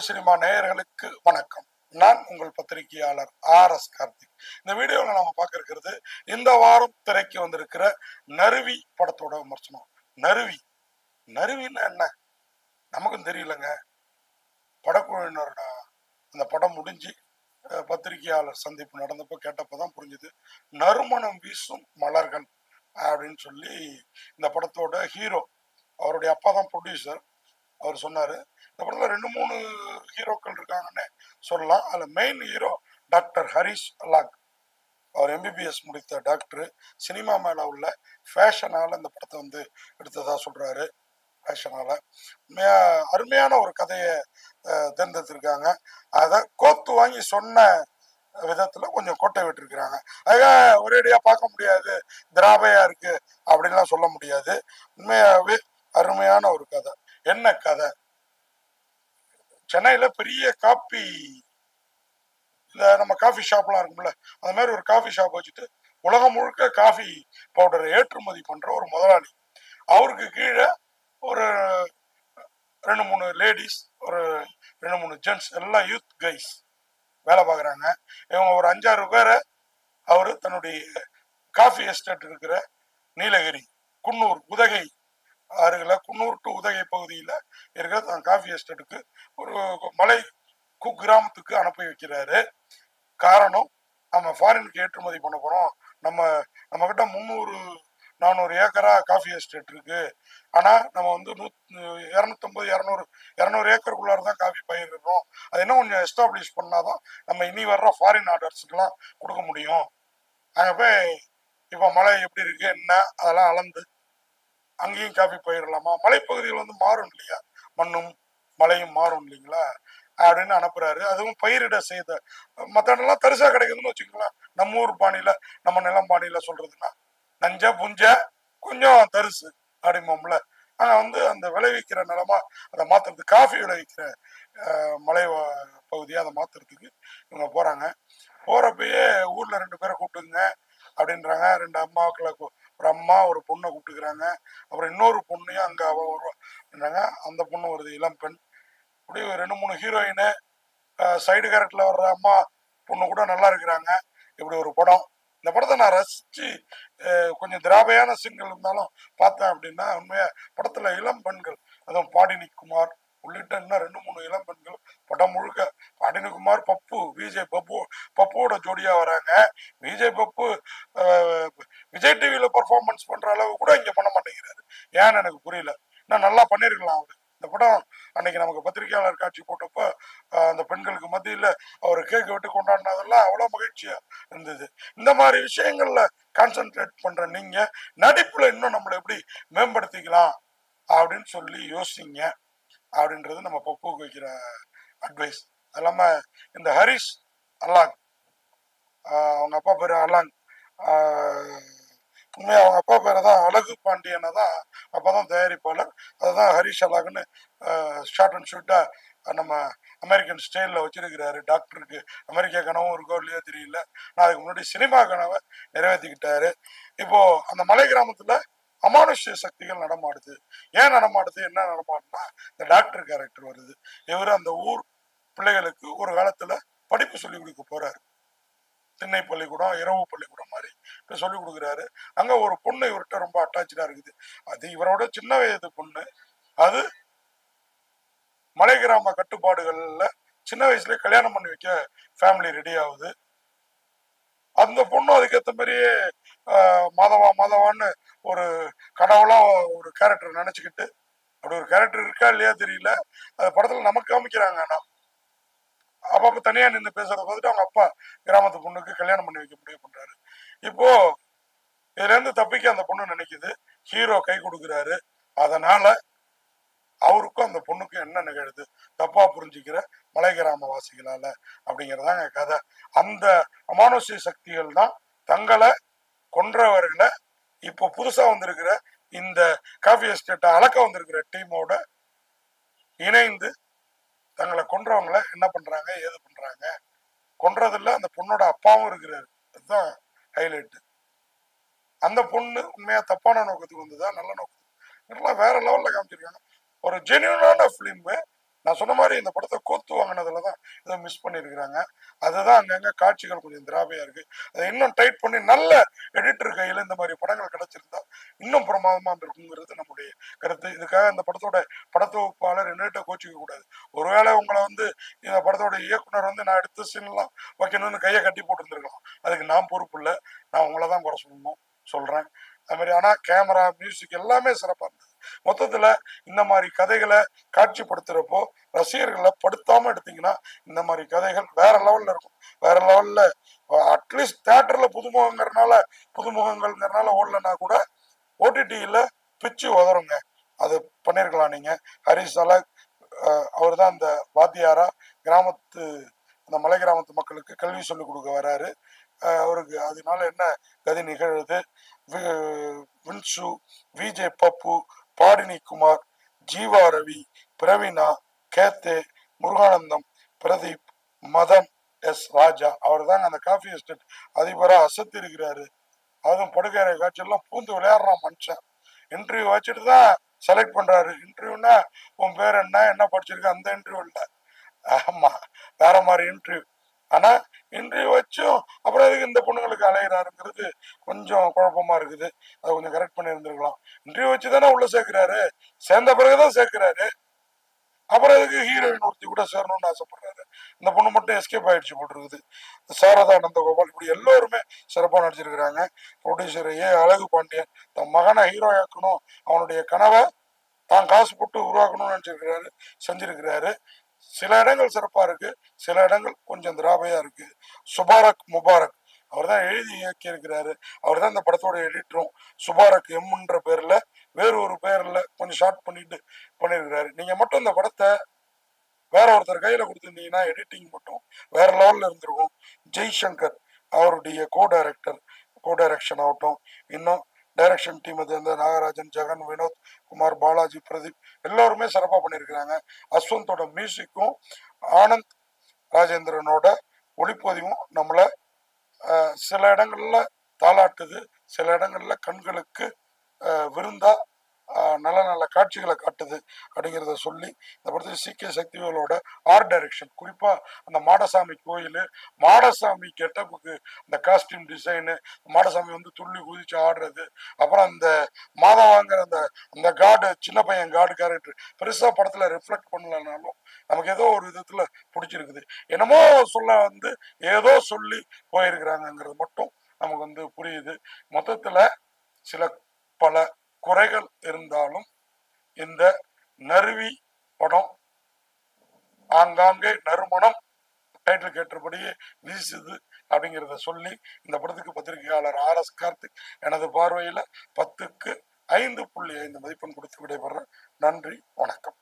Tamil cinema நேயர்களுக்கு வணக்கம். நான் உங்கள் பத்திரிகையாளர் ஆர் எஸ் கார்த்திக். இந்த வீடியோவில் நாம பார்க்க இருக்கிறது இந்த வாரம் திரைக்கு வந்திருக்கிற நருவி படத்தோட விமர்சனம். நருவி. நருவின்னா என்ன? நமக்கும் தெரியலங்க. படக்குழுவினரோட. அந்த படம் முடிஞ்சு பத்திரிகையாளர் சந்திப்பு நடந்தப்போ கேட்டப்போ தான் புரிஞ்சுது. நறுமணம் வீசும் மலர்கள் அப்படின்னு சொல்லி இந்த படத்தோட ஹீரோ அவருடைய அப்பா தான் ப்ரொடியூசர் அவர் சொன்னார். இந்த படத்தில் ரெண்டு மூணு ஹீரோக்கள் இருக்காங்கன்னு சொல்லலாம். அதில் main hero doctor Harish Alag அவர் எம்பிபிஎஸ் முடித்த டாக்டர் சினிமா மேலே உள்ள ஃபேஷனால இந்த படத்தை வந்து எடுத்ததாக சொல்கிறாரு ஃபேஷனால் உண்மையாக அருமையான ஒரு கதையை தேர்ந்தெடுத்திருக்காங்க. அதை கோத்து வாங்கி சொன்ன விதத்தில் கொஞ்சம் கோட்டை விட்டுருக்குறாங்க. அதாக ஒரேடியாக பார்க்க முடியாது. திராபையாக இருக்குது அப்படின்லாம் சொல்ல முடியாது. உண்மையாகவே அருமையான ஒரு கதை. என்ன கதை? சென்னையில பெரிய காப்பி இந்த நம்ம காஃபி ஷாப்லாம் இருக்கும்ல அந்த மாதிரி ஒரு காஃபி ஷாப் வச்சுட்டு உலகம் முழுக்க காஃபி பவுடரை ஏற்றுமதி பண்ற ஒரு முதலாளி. அவருக்கு கீழே ஒரு ரெண்டு மூணு லேடிஸ் ஒரு ரெண்டு மூணு ஜென்ட்ஸ் எல்லாம் யூத் கைஸ் வேலை பார்க்குறாங்க. இவங்க ஒரு அஞ்சாறு பேரை அவர் தன்னுடைய காஃபி எஸ்டேட் இருக்கிற நீலகிரி குன்னூர் உதகை அருகில் குன்னூர் டு உதகை பகுதியில் இருக்கிற தன் காஃபி எஸ்டேட்டுக்கு ஒரு மலை கு கிராமத்துக்கு அனுப்பி வைக்கிறாரு. காரணம் நம்ம ஃபாரினுக்கு ஏற்றுமதி பண்ண போகிறோம் நம்ம நம்ம கிட்ட முந்நூறு நானூறு ஏக்கரா காஃபி எஸ்டேட் இருக்கு. ஆனால் நம்ம வந்து நூ இரநூத்தம்பது இரநூறு இரநூறு ஏக்கருக்குள்ளார தான் காஃபி பயிரிடுறோம். அது இன்னும் கொஞ்சம் எஸ்டாப்ளிஷ் பண்ணாதான் நம்ம இனி வர்ற ஃபாரின் ஆர்டர்ஸுக்கெல்லாம் கொடுக்க முடியும். அங்கே போய் இப்போ மழை எப்படி இருக்கு என்ன அதெல்லாம் அளந்து அங்கேயும் காஃபி பயிரிடலாமா மலைப்பகுதிகள் வந்து மாறும் இல்லையா? மண்ணும் மழையும் மாறும் இல்லைங்களா? அப்படின்னு அனுப்புறாரு. அதுவும் பயிரிட செய்த மற்ற இடம்லாம் தரிசா கிடைக்குதுன்னு வச்சுக்கலாம் நம்ம ஊர் பாணியில நம்ம நிலம் பாணியில சொல்றதுன்னா நஞ்ச புஞ்ச கொஞ்சம் தரிசு அப்படிம்போம்ல. ஆனா வந்து அந்த விளைவிக்கிற நிலமா அதை மாத்துறது காஃபி விளைவிக்கிற மலை பகுதியை அதை மாத்துறதுக்கு இவங்க போறாங்க. போறப்பயே ஊர்ல ரெண்டு பேரை கூப்பிட்டுங்க அப்படின்றாங்க. ரெண்டு அம்மாக்களை ஒரு அம்மா ஒரு பொண்ணை கூப்பிட்டுக்கிறாங்க. அப்புறம் இன்னொரு பொண்ணையும் அங்க அவ வருவாங்க அந்த பொண்ணு வருது. இளம் பெண். இப்படி ஒரு ரெண்டு மூணு ஹீரோயின் சைடு கேரக்டர்ல வர்ற அம்மா பொண்ணு கூட நல்லா இருக்கிறாங்க. இப்படி ஒரு படம். இந்த படத்தை நான் ரசிச்சு கொஞ்சம் திராபையான சீன்கள் இருந்தாலும் பார்த்தேன் அப்படின்னா உண்மையா படத்துல இளம் பெண்கள் அதுவும் பாடினி குமார் உள்ளிட்ட இன்னும் ரெண்டு மூணு இளம் பெண்கள் படம் முழுக்க பாடினி குமார் பப்பு விஜய் பப்பு பப்புவோட ஜோடியா வராங்க. விஜய் பப்பு விஜய் டிவியில பர்ஃபார்மன்ஸ் பண்ற அளவு கூட இங்க பண்ண மாட்டேங்கிறாரு. ஏன்னு எனக்கு புரியல. நான் நல்லா பண்ணிருக்கலாம் அவரு. இந்த படம் அன்னைக்கு நமக்கு பத்திரிகையாளர் காட்சி போட்டப்போ அந்த பெண்களுக்கு மத்தியில் அவர் கேக் விட்டு கொண்டாடினதெல்லாம் அவ்வளோ மகிழ்ச்சியா இருந்தது. இந்த மாதிரி விஷயங்கள்ல கான்சென்ட்ரேட் பண்ற நீங்க நடிப்புல இன்னும் நம்மளை எப்படி மேம்படுத்திக்கலாம் அப்படின்னு சொல்லி யோசிங்க அப்படின்றது நம்ம பப்புக்கு வைக்கிற அட்வைஸ் அது இல்லாமல் இந்த ஹரிஷ் அல்லாங் அவங்க அப்பா பேர் அல்லாங் உண்மையாக அவங்க அப்பா பேரை தான் அழகு பாண்டியனை தான் அப்போ தான் தயாரிப்பாளர் அதுதான் ஹரிஷ் அழகுன்னு ஷார்ட் அண்ட் ஷூட்டாக நம்ம அமெரிக்கன் ஸ்டைலில் வச்சிருக்கிறாரு. டாக்டருக்கு அமெரிக்கா கனவும் இருக்கோ இல்லையோ தெரியல. நான் அதுக்கு முன்னாடி சினிமா கனவை நிறைவேற்றிக்கிட்டாரு இப்போது அந்த மலை கிராமத்தில் அமானுஷ்ய சக்திகள் நடமாடுது. ஏன் நடமாடுது? என்ன நடமாடுனா இந்த டாக்டர் கேரக்டர் வருது. இவர் அந்த ஊர் பிள்ளைகளுக்கு ஒரு காலத்தில் படிப்பு சொல்லிக் கொடுக்க போகிறாரு திண்ணை பள்ளிக்கூடம் இரவு பள்ளிக்கூடம். சொல்லிக் சொல்லி கொடுக்குறாரு. அங்க ஒரு பொண்ணு இவர்கிட்ட ரொம்ப அட்டாச்சா இருக்குது. அது இவரோட சின்ன வயது பொண்ணு. அது மலை கிராம கட்டுப்பாடுகள்ல சின்ன வயசுல கல்யாணம் பண்ணி வைக்க ஃபேமிலி ரெடி ஆகுது. அந்த பொண்ணும் அதுக்கேற்ற மாதிரியே மாதவா மாதவான்னு ஒரு கடவுளா ஒரு கேரக்டர் நினைச்சுக்கிட்டு அப்படி ஒரு கேரக்டர் இருக்கா இல்லையா தெரியல. அது படத்துல நமக்கு காமிக்கிறாங்க ஆனா. அப்பப்ப தனியா நின்று பேசுறத பார்த்துட்டு அவங்க அப்பா கிராமத்து பொண்ணுக்கு கல்யாணம் பண்ணி வைக்க முடியும். இப்போ இதுலேருந்து தப்பிக்க அந்த பொண்ணு நினைக்குது. ஹீரோ கை கொடுக்குறாரு. அதனால அவருக்கும் அந்த பொண்ணுக்கும் என்ன நிகழுது? தப்பா புரிஞ்சுக்கிற மலை கிராம வாசிகளால அப்படிங்கறதாங்க கதை. அந்த அமானுஷ்ய சக்திகள் தான் தங்களை கொன்றவர்களை இப்போ புதுசா வந்திருக்கிற இந்த காஃபி எஸ்டேட்டை அளக்க வந்திருக்கிற டீமோட இணைந்து தங்களை கொன்றவங்களை என்ன பண்றாங்க ஏது பண்றாங்க? கொன்றதில்ல அந்த பொண்ணோட அப்பாவும் இருக்கிறாரு. அதுதான் ஹைலைட்டு. அந்த பொண்ணு உண்மையாக தப்பான நோக்கத்துக்கு வந்ததா? நல்ல நோக்கம். இதெல்லாம் வேற லெவல்ல காமிச்சிருக்காங்க. ஒரு ஜென்யூனான ஃபிலிம்மு நான் சொன்ன மாதிரி இந்த படத்தை கோத்து வாங்கினதுல தான் இதை மிஸ் பண்ணியிருக்கிறாங்க. அதுதான் அங்கங்க காட்சிகள் கொஞ்சம் திராவையா இருக்கு. அதை இன்னும் டைட் பண்ணி நல்ல எடிட்டர் கையில இந்த மாதிரி படங்கள் கிடைச்சிருந்தா இன்னும் பிரமாதமா இருக்குங்கிறது நம்முடைய கருத்து. இதுக்காக இந்த படத்தோட படத்தொகுப்பாளர் என்னட்ட கோச்சிக்க கூடாது. ஒருவேளை உங்களை வந்து இந்த படத்தோட இயக்குனர் வந்து நான் எடுத்த சீன்லாம் வைக்கணும்னு கையை கட்டி போட்டுருந்துருக்கலாம். அதுக்கு நான் பொறுப்பு இல்லை. நான் உங்களை தான் குறை சொல்லணும் சொல்றேன். அது மாதிரி ஆனா கேமரா மியூசிக் எல்லாமே சிறப்பாக மொத்தத்துல இந்த மாதிரி கதைகளை காட்சிப்படுத்துறப்போ ரசிகர்களை படுத்தாம எடுத்தீங்கன்னா இந்த மாதிரி கதைகள் வேற லெவல்ல இருக்கும். வேற லெவல்ல அட்லீஸ்ட் தேட்டர்ல புதுமுகங்கிறனால புதுமுகங்கள்ங்கிறனால ஓடலன்னா கூட ஓடிடியில பிச்சு உதறுங்க அது பண்ணிருக்கலாம் நீங்க. ஹரிஷ் அலக் அவர் தான் அந்த வாத்தியாரா? கிராமத்து அந்த மலை கிராமத்து மக்களுக்கு கல்வி சொல்லிக் கொடுக்க வராரு. அவருக்கு அதனால என்ன கதி நிகழுது? வின்சு விஜே பப்பு பாடினி குமார் ஜீவா ரவி பிரவீனா கேத்தே முருகானந்தம் பிரதீப் மதன் எஸ் ராஜா. அவர் தாங்க அந்த காஃபி எஸ்டேட் அதிபராக அசத்து இருக்கிறாரு அதுவும் படுக்கறை காட்சியெல்லாம் பூந்து விளையாடுறான் மனுஷன். இன்டர்வியூ வச்சுட்டு தான் செலக்ட் பண்றாரு. இன்டர்வியூனா உன் பேர் என்ன என்ன படிச்சிருக்க அந்த இன்டர்வியூ இல்லை. ஆமா வேற மாதிரி இன்டர்வியூ ஆனா இன்றைய வச்சும் அப்புறம் எதுக்கு இந்த பொண்ணுங்களுக்கு அலையிறாருங்கிறது கொஞ்சம் குழப்பமா இருக்குது. அதை கொஞ்சம் கரெக்ட் பண்ணி இருந்திருக்கலாம். இன்றைய வச்சு தானே உள்ள சேர்க்கிறாரு. சேர்ந்த பிறகுதான் சேர்க்கிறாரு. அப்புறம் எதுக்கு ஹீரோயின் ஒருத்தி கூட சேரணும்னு ஆசைப்படுறாரு. இந்த பொண்ணு மட்டும் எஸ்கேப் ஆயிடுச்சு போட்டிருக்குது சாரதா நந்தகோபால் இப்படி எல்லோருமே சிறப்பாக நடிச்சிருக்கிறாங்க. ப்ரொடியூசர் ஏ அழகு பாண்டியன் தன் மகனை ஹீரோ ஆக்கணும். அவனுடைய கனவை தான் காசு போட்டு உருவாக்கணும்னு நினச்சிருக்கிறாரு செஞ்சிருக்கிறாரு. சில இடங்கள் சிறப்பாக இருக்கு. சில இடங்கள் கொஞ்சம் திராபையாக இருக்கு. சுபாரக் முபாரக் அவர் தான் எழுதி இயக்கியிருக்கிறாரு. அவர் தான் இந்த படத்தோட எடிட்டரும் சுபாரக் எம்ன்ற பேரில் வேறு ஒரு பேரில் கொஞ்சம் ஷார்ட் பண்ணிட்டு பண்ணியிருக்கிறாரு. நீங்கள் மட்டும் இந்த படத்தை வேற ஒருத்தர் கையில் கொடுத்துருந்தீங்கன்னா எடிட்டிங் மட்டும் வேற லெவலில் இருந்திருக்கும். ஜெய்சங்கர் அவருடைய கோ டைரக்டர் கோ டைரக்ஷன் ஆகட்டும். இன்னும் டைரக்ஷன் டீம் சேர்ந்த நாகராஜன் ஜெகன் வினோத் குமார் பாலாஜி பிரதீப் எல்லாருமே சிறப்பாக பண்ணியிருக்கிறாங்க. அஸ்வந்தோட மியூசிக்கும் ஆனந்த் ராஜேந்திரனோட ஒளிப்பதிவும் நம்மளை சில இடங்களில் தாளாட்டுது சில இடங்களில் கண்களுக்கு விருந்தா நல்ல நல்ல காட்சிகளை காட்டுது அப்படிங்கிறத சொல்லி இந்த படத்தில் சி கே சக்திவேலோட ஆர்ட் டைரக்ஷன் குறிப்பாக அந்த மாடசாமி கோயில் மாடசாமி கெட்டப்புக்கு அந்த காஸ்டியூம் டிசைனு மாடசாமி வந்து துள்ளி குதிச்சு ஆடுறது அப்புறம் அந்த மாதவாங்கிற அந்த அந்த காடு சின்ன பையன் காடு கேரக்டர் பெருசாக படத்தில் ரிஃப்ளெக்ட் பண்ணலனாலும் நமக்கு ஏதோ ஒரு விதத்தில் பிடிச்சிருக்குது. என்னமோ சொல்ல வந்து ஏதோ சொல்லி போயிருக்கிறாங்கங்கிறது மட்டும் நமக்கு வந்து புரியுது. மொத்தத்தில் சில பல குறைகள் இருந்தாலும் இந்த நறுவி படம் ஆங்காங்கே நறுமணம் டைட்டில் கேட்டபடியே வீசுது அப்படிங்கிறத சொல்லி இந்த படத்துக்கு பத்திரிகையாளர் ஆர் எஸ் கார்த்திக் எனது பார்வையில் பத்துக்கு ஐந்து புள்ளி ஐந்து மதிப்பெண் கொடுத்து விடைபெறேன் நன்றி வணக்கம்.